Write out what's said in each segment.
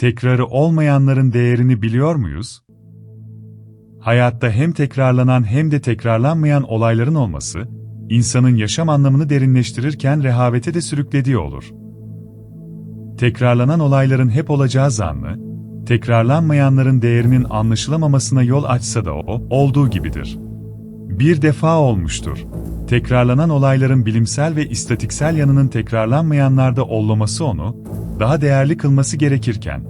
tekrarı olmayanların değerini biliyor muyuz? Hayatta hem tekrarlanan hem de tekrarlanmayan olayların olması, insanın yaşam anlamını derinleştirirken rehavete de sürüklediği olur. Tekrarlanan olayların hep olacağı zanlı, tekrarlanmayanların değerinin anlaşılamamasına yol açsa da o, olduğu gibidir. Bir defa olmuştur. Tekrarlanan olayların bilimsel ve istatiksel yanının tekrarlanmayanlarda olması onu, daha değerli kılması gerekirken,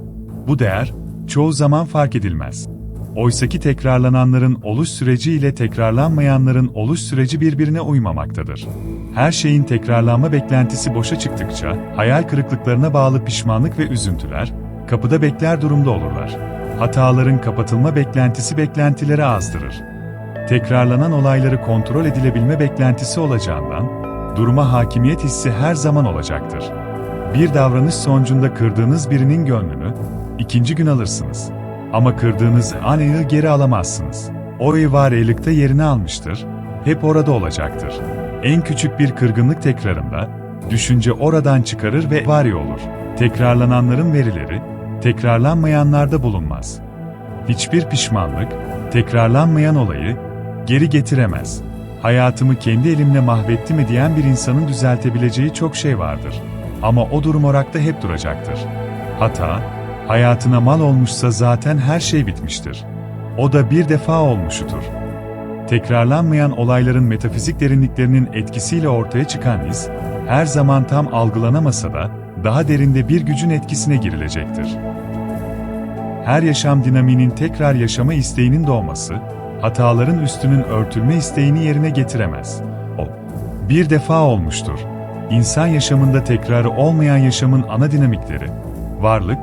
bu değer, çoğu zaman fark edilmez. Oysaki tekrarlananların oluş süreci ile tekrarlanmayanların oluş süreci birbirine uymamaktadır. Her şeyin tekrarlanma beklentisi boşa çıktıkça, hayal kırıklıklarına bağlı pişmanlık ve üzüntüler, kapıda bekler durumda olurlar. Hataların kapatılma beklentisi beklentileri azdırır. Tekrarlanan olayları kontrol edilebilme beklentisi olacağından, duruma hakimiyet hissi her zaman olacaktır. Bir davranış sonucunda kırdığınız birinin gönlünü, ikinci gün alırsınız. Ama kırdığınız anıyı geri alamazsınız. O varlıkta yerini almıştır, hep orada olacaktır. En küçük bir kırgınlık tekrarında, düşünce oradan çıkarır ve var olur. Tekrarlananların verileri, tekrarlanmayanlarda bulunmaz. Hiçbir pişmanlık, tekrarlanmayan olayı, geri getiremez. Hayatımı kendi elimle mahvetti mi diyen bir insanın düzeltebileceği çok şey vardır. Ama o durum orakta hep duracaktır. Hata, hayatına mal olmuşsa zaten her şey bitmiştir. O da bir defa olmuşudur. Tekrarlanmayan olayların metafizik derinliklerinin etkisiyle ortaya çıkan iz, her zaman tam algılanamasa da, daha derinde bir gücün etkisine girilecektir. Her yaşam dinamiğinin tekrar yaşama isteğinin doğması, hataların üstünün örtülme isteğini yerine getiremez. O, bir defa olmuştur. İnsan yaşamında tekrarı olmayan yaşamın ana dinamikleri, varlık,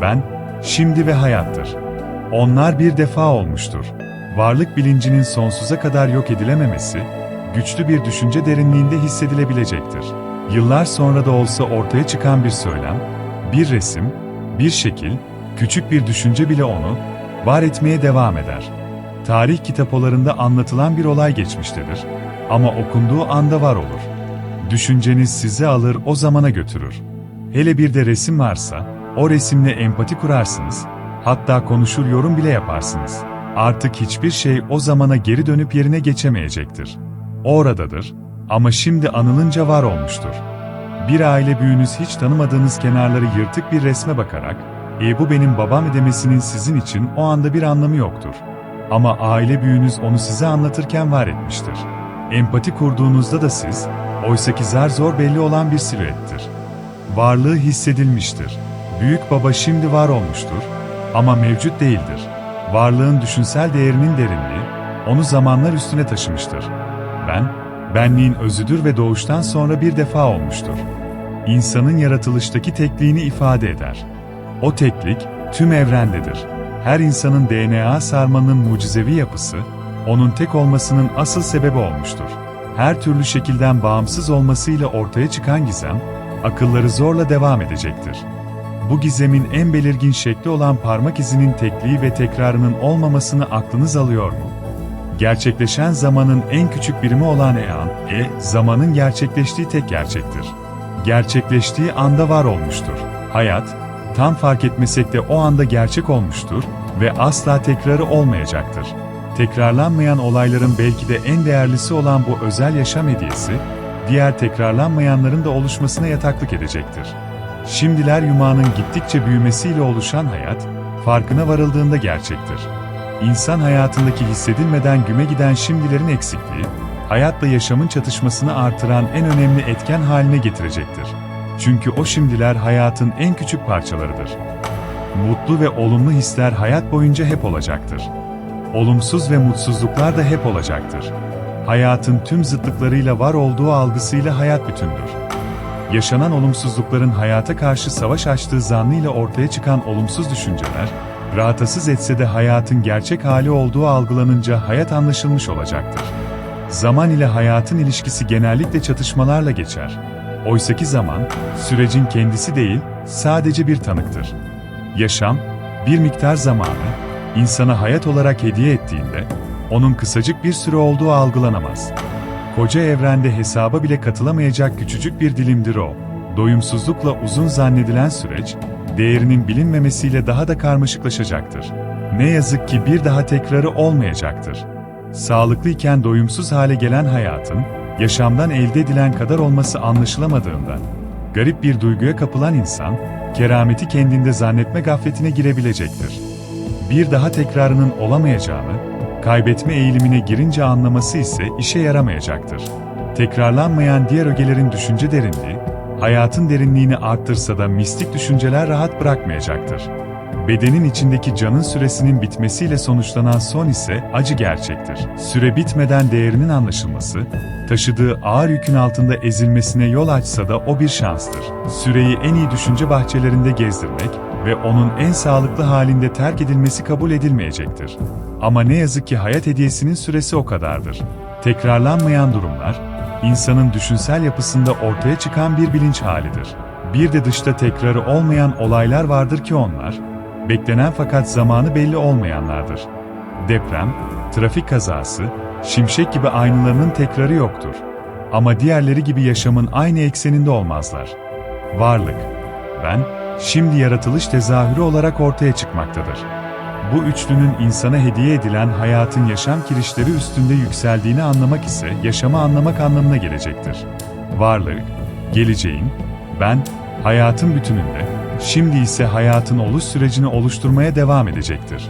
ben, şimdi ve hayattır. Onlar bir defa olmuştur. Varlık bilincinin sonsuza kadar yok edilememesi, güçlü bir düşünce derinliğinde hissedilebilecektir. Yıllar sonra da olsa ortaya çıkan bir söylem, bir resim, bir şekil, küçük bir düşünce bile onu var etmeye devam eder. Tarih kitaplarında anlatılan bir olay geçmiştedir ama okunduğu anda var olur. Düşünceniz sizi alır o zamana götürür. Hele bir de resim varsa, o resimle empati kurarsınız, hatta konuşur yorum bile yaparsınız. Artık hiçbir şey o zamana geri dönüp yerine geçemeyecektir. O oradadır ama şimdi anılınca var olmuştur. Bir aile büyüğünüz hiç tanımadığınız kenarları yırtık bir resme bakarak, e bu benim babam demesinin sizin için o anda bir anlamı yoktur. Ama aile büyüğünüz onu size anlatırken var etmiştir. Empati kurduğunuzda da siz, oysaki zar zor belli olan bir silüettir. Varlığı hissedilmiştir. Büyük baba şimdi var olmuştur ama mevcut değildir. Varlığın düşünsel değerinin derinliği, onu zamanlar üstüne taşımıştır. Ben, benliğin özüdür ve doğuştan sonra bir defa olmuştur. İnsanın yaratılıştaki tekliğini ifade eder. O teklik, tüm evrendedir. Her insanın DNA sarmanın mucizevi yapısı, onun tek olmasının asıl sebebi olmuştur. Her türlü şekilden bağımsız olmasıyla ortaya çıkan gizem, akılları zorla devam edecektir. Bu gizemin en belirgin şekli olan parmak izinin tekliği ve tekrarının olmamasını aklınız alıyor mu? Gerçekleşen zamanın en küçük birimi olan ean, e, zamanın gerçekleştiği tek gerçektir. Gerçekleştiği anda var olmuştur. Hayat, tam fark etmesek de o anda gerçek olmuştur ve asla tekrarı olmayacaktır. Tekrarlanmayan olayların belki de en değerlisi olan bu özel yaşam hediyesi, diğer tekrarlanmayanların da oluşmasına yataklık edecektir. Şimdiler yumağının gittikçe büyümesiyle oluşan hayat, farkına varıldığında gerçektir. İnsan hayatındaki hissedilmeden güme giden şimdilerin eksikliği, hayatla yaşamın çatışmasını artıran en önemli etken haline getirecektir. Çünkü o şimdiler hayatın en küçük parçalarıdır. Mutlu ve olumlu hisler hayat boyunca hep olacaktır. Olumsuz ve mutsuzluklar da hep olacaktır. Hayatın tüm zıtlıklarıyla var olduğu algısıyla hayat bütündür. Yaşanan olumsuzlukların hayata karşı savaş açtığı zannıyla ortaya çıkan olumsuz düşünceler, rahatsız etse de hayatın gerçek hali olduğu algılanınca hayat anlaşılmış olacaktır. Zaman ile hayatın ilişkisi genellikle çatışmalarla geçer. Oysaki zaman, sürecin kendisi değil, sadece bir tanıktır. Yaşam, bir miktar zamanı, insana hayat olarak hediye ettiğinde, onun kısacık bir süre olduğu algılanamaz. Koca evrende hesaba bile katılamayacak küçücük bir dilimdir o. Doyumsuzlukla uzun zannedilen süreç, değerinin bilinmemesiyle daha da karmaşıklaşacaktır. Ne yazık ki bir daha tekrarı olmayacaktır. Sağlıklıyken doyumsuz hale gelen hayatın, yaşamdan elde edilen kadar olması anlaşılamadığında, garip bir duyguya kapılan insan, kerameti kendinde zannetme gafletine girebilecektir. Bir daha tekrarının olamayacağını, kaybetme eğilimine girince anlaması ise işe yaramayacaktır. Tekrarlanmayan diğer ögelerin düşünce derinliği, hayatın derinliğini arttırsa da mistik düşünceler rahat bırakmayacaktır. Bedenin içindeki canın süresinin bitmesiyle sonuçlanan son ise acı gerçektir. Süre bitmeden değerinin anlaşılması, taşıdığı ağır yükün altında ezilmesine yol açsa da o bir şanstır. Süreyi en iyi düşünce bahçelerinde gezdirmek ve onun en sağlıklı halinde terk edilmesi kabul edilmeyecektir. Ama ne yazık ki hayat hediyesinin süresi o kadardır. Tekrarlanmayan durumlar, insanın düşünsel yapısında ortaya çıkan bir bilinç halidir. Bir de dışta tekrarı olmayan olaylar vardır ki onlar, beklenen fakat zamanı belli olmayanlardır. Deprem, trafik kazası, şimşek gibi aynalarının tekrarı yoktur. Ama diğerleri gibi yaşamın aynı ekseninde olmazlar. Varlık, ben, şimdi yaratılış tezahürü olarak ortaya çıkmaktadır. Bu üçlünün insana hediye edilen hayatın yaşam kirişleri üstünde yükseldiğini anlamak ise yaşamı anlamak anlamına gelecektir. Varlık, geleceğin, ben, hayatın bütününde, şimdi ise hayatın oluş sürecini oluşturmaya devam edecektir.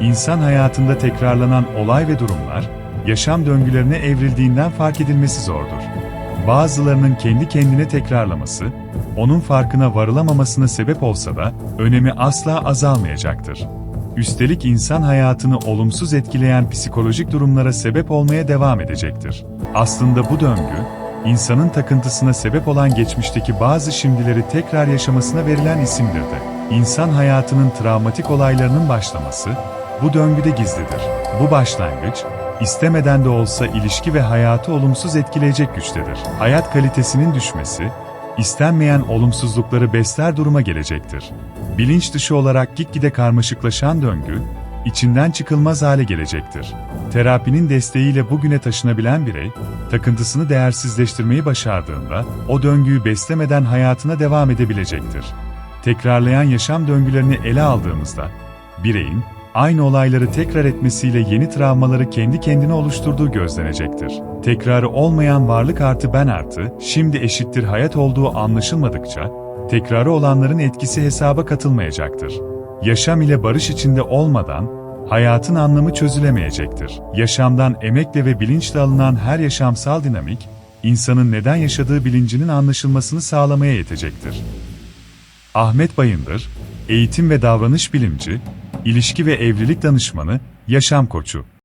İnsan hayatında tekrarlanan olay ve durumlar, yaşam döngülerine evrildiğinden fark edilmesi zordur. Bazılarının kendi kendine tekrarlaması, onun farkına varılamamasına sebep olsa da, önemi asla azalmayacaktır. Üstelik insan hayatını olumsuz etkileyen psikolojik durumlara sebep olmaya devam edecektir. Aslında bu döngü, insanın takıntısına sebep olan geçmişteki bazı şimdileri tekrar yaşamasına verilen isimdir de. İnsan hayatının travmatik olaylarının başlaması, bu döngüde gizlidir. Bu başlangıç, istemeden de olsa ilişki ve hayatı olumsuz etkileyecek güçtedir. Hayat kalitesinin düşmesi, istenmeyen olumsuzlukları besler duruma gelecektir. Bilinç dışı olarak gitgide karmaşıklaşan döngü, içinden çıkılmaz hale gelecektir. Terapinin desteğiyle bugüne taşınabilen birey, takıntısını değersizleştirmeyi başardığında, o döngüyü beslemeden hayatına devam edebilecektir. Tekrarlayan yaşam döngülerini ele aldığımızda, bireyin, aynı olayları tekrar etmesiyle yeni travmaları kendi kendine oluşturduğu gözlenecektir. Tekrarı olmayan varlık artı ben artı, şimdi eşittir hayat olduğu anlaşılmadıkça, tekrarı olanların etkisi hesaba katılmayacaktır. Yaşam ile barış içinde olmadan, hayatın anlamı çözülemeyecektir. Yaşamdan emekle ve bilinçle alınan her yaşamsal dinamik, insanın neden yaşadığı bilincinin anlaşılmasını sağlamaya yetecektir. Ahmet Bayındır, eğitim ve davranış bilimci, ilişki ve evlilik danışmanı, yaşam koçu.